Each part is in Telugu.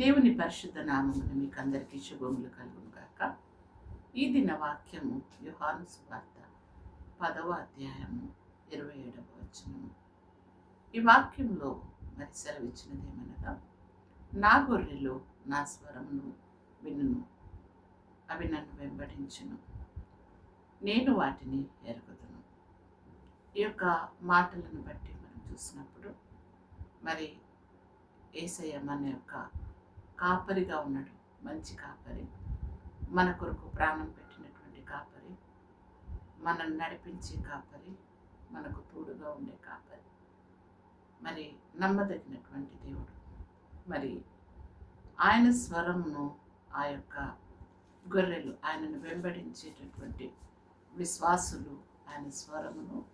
దేవుని పరిశుద్ధ నామమును మీకు అందరికీ శుభములు కలుగును గాక ఈ దిన వాక్యము యుహాను సువార్త పదవ అధ్యాయము ఇరవై ఏడవ వచనము. ఈ వాక్యంలో మరి సెలవిచ్చినది ఏమనగా నా గొర్రెలు నా స్వరమును వినును అవి నన్ను వెంబడించును. నేను వాటిని ఎరుగుదును. ఈ యొక్క మాటలను బట్టి మనం చూసినప్పుడు మరి ఏసయ్య మన యొక్క కాపరిగా ఉన్నాడు. మంచి కాపరి. మన కొరకు ప్రాణం పెట్టినటువంటి కాపరి. మనల్ని నడిపించే కాపరి. మనకు తోడుగా ఉండే కాపరి. మరి నమ్మదగినటువంటి దేవుడు. మరి ఆయన స్వరమును ఆ యొక్క గొర్రెలు ఆయనను వెంబడించేటటువంటి విశ్వాసులు ఆయన స్వరమును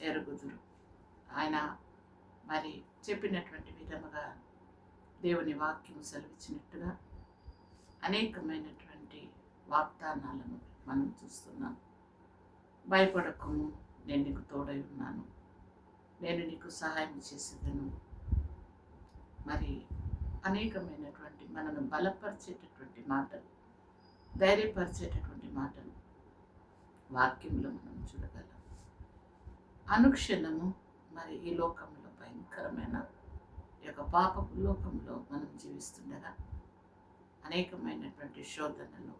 ఎరుగుదురు. ఆయన మరి చెప్పినటువంటి విధముగా దేవుని వాక్యం సెలవిచ్చినట్టుగా అనేకమైనటువంటి వాగ్దానాలను మనం చూస్తున్నాం. భయపడకము నేను నీకు తోడై ఉన్నాను. నేను నీకు సహాయం చేసేదను. మరి అనేకమైనటువంటి మనను బలపరిచేటటువంటి మాటలు ధైర్యపరిచేటటువంటి మాటలు వాక్యంలో మనం చూడగలం. అనుక్షణము మరి ఈ లోకంలో భయంకరమైన ఈ యొక్క పాపపు లోకంలో మనం జీవిస్తుండగా అనేకమైనటువంటి శోధనలు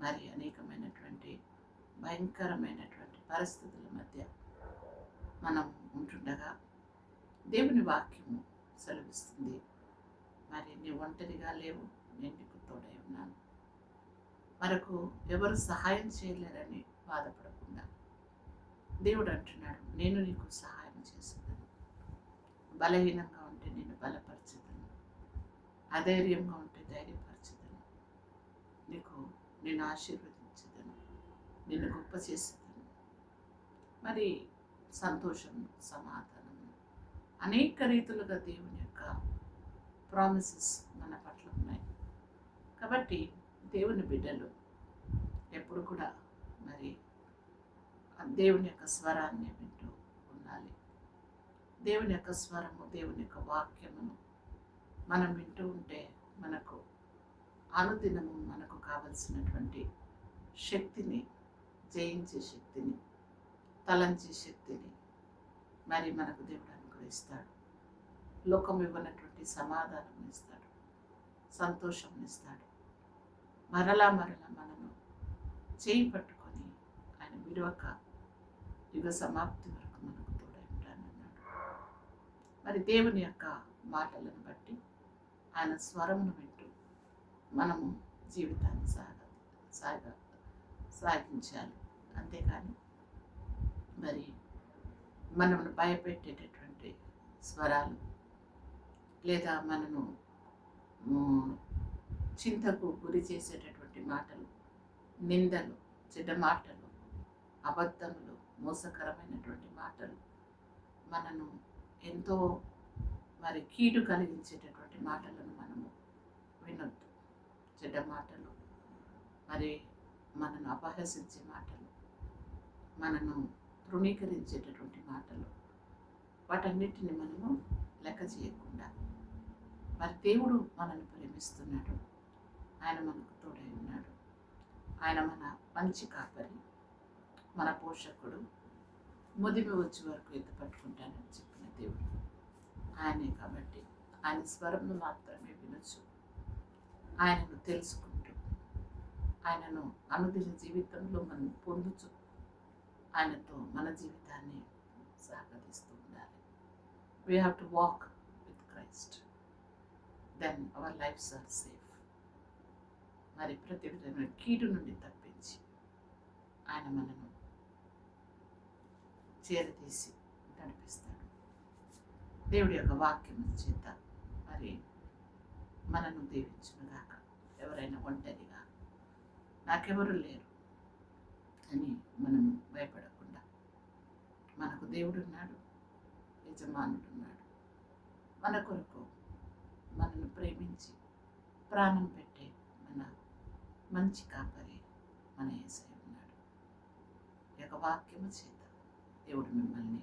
మరి అనేకమైనటువంటి భయంకరమైనటువంటి పరిస్థితుల మధ్య మనం ఉంటుండగా దేవుని వాక్యము సెలవిస్తుంది. మరి నీ ఒంటరిగా లేవు నేను నీకు తోడై ఉన్నాను. మనకు ఎవరు సహాయం చేయలేరని బాధపడకుండా దేవుడు అంటున్నాడు నేను నీకు సహాయం చేస్తున్నాను. బలహీనంగా నేను బలపరచదను. అధైర్యంగా ఉంటే ధైర్యపరచదను. నీకు నేను ఆశీర్వదించదను. నిన్ను గొప్ప చేసేదను. మరి సంతోషం సమాధానం అనేక రీతులుగా దేవుని యొక్క ప్రామిసెస్ మన పట్ల ఉన్నాయి. కాబట్టి దేవుని బిడ్డలు ఎప్పుడు కూడా మరి దేవుని యొక్క స్వరాన్ని వింటూ దేవుని యొక్క స్వరము దేవుని యొక్క వాక్యమును మనం వింటూ ఉంటే మనకు అనుదినము మనకు కావలసినటువంటి శక్తిని జయించే శక్తిని తలంచే శక్తిని మరి మనకు దేవుడు అనుగ్రహిస్తాడు. లోకం ఇవ్వనటువంటి సమాధానం ఇస్తాడు. సంతోషం ఇస్తాడు. మరలా మరలా మనను చేయి పట్టుకొని ఆయన విడవక యుగ సమాప్తి వరకు మనకు తోడై ఉంటానన్నాడు మరి దేవుని యొక్క మాటలను బట్టి ఆయన స్వరమును వింటూ మనము జీవితాన్ని సాగ సాగ సాగించాలి. అంతేకాని మరి మనల్ని భయపెట్టేటటువంటి స్వరాలు లేదా మనను చింతకు గురి చేసేటటువంటి మాటలు నిందలు చెడ్డ మాటలు అబద్ధములు మోసకరమైనటువంటి మాటలు మనను ఎంతో మరి కీడు కలిగించేటటువంటి మాటలను మనము వినొద్దు. చెడ్డ మాటలు మరి మనను అపహసించే మాటలు మనను తృణీకరించేటటువంటి మాటలు వాటన్నిటిని మనము లెక్క చేయకుండా మరి దేవుడు మనల్ని ప్రేమిస్తున్నాడు. ఆయన మనకు తోడై ఉన్నాడు. ఆయన మన మంచి కాపరి మన పోషకుడు. ముదిమి వచ్చే వరకు ఎత్తు పట్టుకుంటానని చెప్పి దేవుడు. ఆయనే కాబట్టి ఆయన స్వరంను మాత్రమే వినొచ్చు. ఆయనను తెలుసుకుంటూ ఆయనను అనుదిన జీవితంలో మనం పొందుచు ఆయనతో మన జీవితాన్ని సహకరిస్తూ ఉండాలి. We have to walk with Christ then our lives are safe మరి ప్రతి విధమైన కీడు నుండి తప్పించి ఆయన మనను చేరదీసి నడిపిస్తాడు. దేవుడి యొక్క వాక్యం చేత మరి మనను దీవించునుగాక. ఎవరైనా ఒంటరిగా నాకెవరు లేరు అని మనం భయపడకుండా మనకు దేవుడు ఉన్నాడు మన కొరకు మనను ప్రేమించి ప్రాణం పెట్టే మన మంచి కాపరి మన ఏసై ఉన్నాడు. ఈ యొక్క వాక్యము చేత దేవుడు మిమ్మల్ని